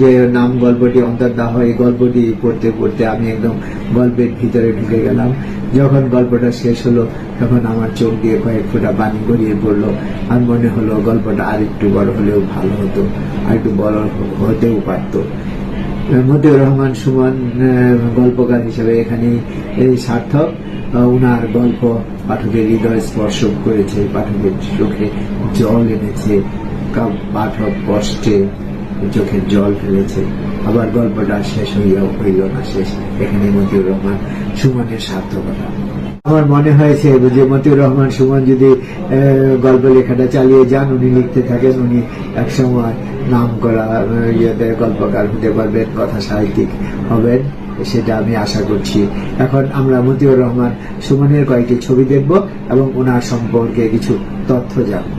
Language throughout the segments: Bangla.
যে নাম গল্পটি অন্তর্দাহ এই গল্পটি পড়তে পড়তে আমি একদম গল্পের ভিতরে ঢুকে গেলাম। যখন গল্পটা শেষ হলো, তখন আমার চোখ দিয়ে কয়েক ফোঁটা পানি গড়িয়ে পড়ল। আর মনে হলো গল্পটা আর একটু বড় হলেও ভালো হতো আর একটু বড় হতেও পারতো। মতিউর রহমান সুমন গল্পকার হিসেবে এখানেই এই সার্থক। উনার গল্প পাঠকের হৃদয় স্পর্শ করেছে, পাঠকের চোখে জল এনেছে পাঠক কষ্টে চোখে জল ফেলেছে। আবার গল্পটা শেষ হইয়াও হইল না শেষ। এখানে মতিউর রহমান, সুমনের সার্থকতা। আমার মনে হয়েছে যে মতিউর রহমান, সুমন যদি গল্প লেখাটা চালিয়ে যান, উনি লিখতে থাকেন, উনি একসময় নাম করা ইয়েতে গল্পকার হতে পারবেন, কথা সাহিত্যিক হবেন, সেটা আমি আশা করছি। এখন আমরা মতিউর রহমান, সুমনের কয়েকটি ছবি দেখব এবং ওনার সম্পর্কে কিছু তথ্য জানব।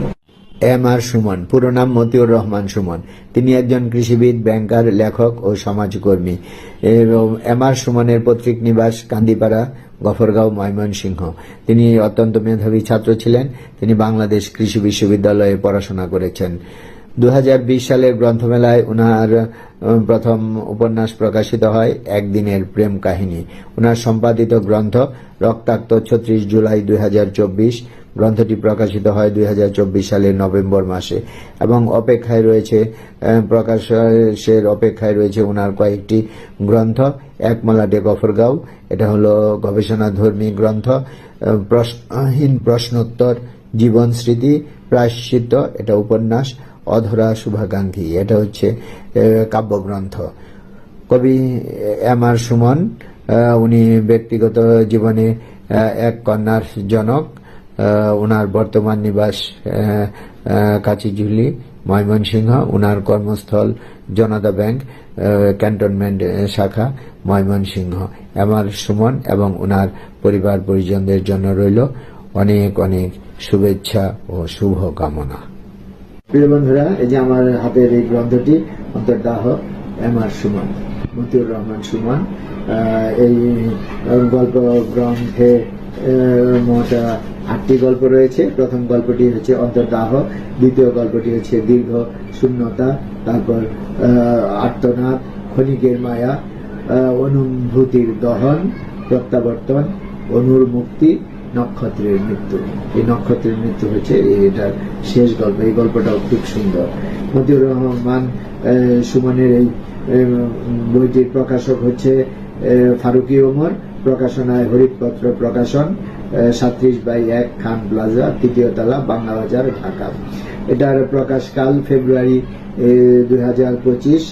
এম আর সুমন, পুরো নাম মতিউর রহমান সুমন। তিনি একজন কৃষিবিদ, ব্যাংকার, লেখক ও সমাজকর্মী। এবং এম আর সুমনের পৈতৃক নিবাস কান্দিপাড়া, গফরগাঁও, ময়মনসিংহ। তিনি অত্যন্ত মেধাবী ছাত্র ছিলেন। তিনি বাংলাদেশ কৃষি বিশ্ববিদ্যালয়ে পড়াশোনা করেছেন। দুই হাজার বিশ সালের গ্রন্থমেলায় উনার প্রথম উপন্যাস প্রকাশিত হয়, একদিনের প্রেম কাহিনী। উনার সম্পাদিত গ্রন্থ রক্তাক্ত ছত্রিশ জুলাই দুই হাজার চব্বিশ, গ্রন্থটি প্রকাশিত হয় দুই হাজার চব্বিশ সালের নভেম্বর মাসে। এবং অপেক্ষায় রয়েছে প্রকাশের অপেক্ষায় রয়েছে ওনার কয়েকটি গ্রন্থ। এক ডে গফরগাঁও, এটা হলো গবেষণাধর্মী গ্রন্থ প্রশ্নহীন প্রশ্নোত্তর জীবন স্মৃতি প্রায়শ্চিত্ত, এটা উপন্যাস, অধরা শুভাকাঙ্ক্ষী, এটা হচ্ছে কাব্যগ্রন্থ। কবি এম আর সুমন উনি ব্যক্তিগত জীবনে এক কন্যার জনক ওনার বর্তমান নিবাস কাচিঝুলি, ময়মনসিংহ ওনার কর্মস্থল জনতা ব্যাংক ক্যান্টনমেন্ট শাখা, ময়মনসিংহ। এম আর সুমন এবং ওনার পরিবার পরিজনদের জন্য রইল অনেক অনেক শুভেচ্ছা ও শুভ কামনা প্রিয় বন্ধুরা, এই যে আমার হাতের এই গ্রন্থটি অন্তর্দাহ এম আর সুমন, মতিউর রহমান সুমন এই গল্প গ্রন্থে মোট আটটি গল্প রয়েছে। প্রথম গল্পটি হচ্ছে অন্তর্দাহ দ্বিতীয় গল্পটি হচ্ছে দীর্ঘ শূন্যতা, তারপর আর্তনাদ, ক্ষণিকের মায়া অনুভূতির দহন, প্রত্যাবর্তন অনুর মুক্তি নক্ষত্রের মৃত্যু। এই নক্ষত্রের মৃত্যু হচ্ছে এটার শেষ গল্প। এই গল্পটাও খুব সুন্দর। মতিউর রহমান সুমনের এই বইটির প্রকাশক হচ্ছে ফারুকি ওমর। প্রকাশনায় হরিৎপত্র প্রকাশন সাত্রিশ বাই এক খান প্লাজা, তৃতীয় তলা, বাংলা বাজার, ঢাকা। এটার প্রকাশকাল ফেব্রুয়ারি দুই হাজার পঁচিশ।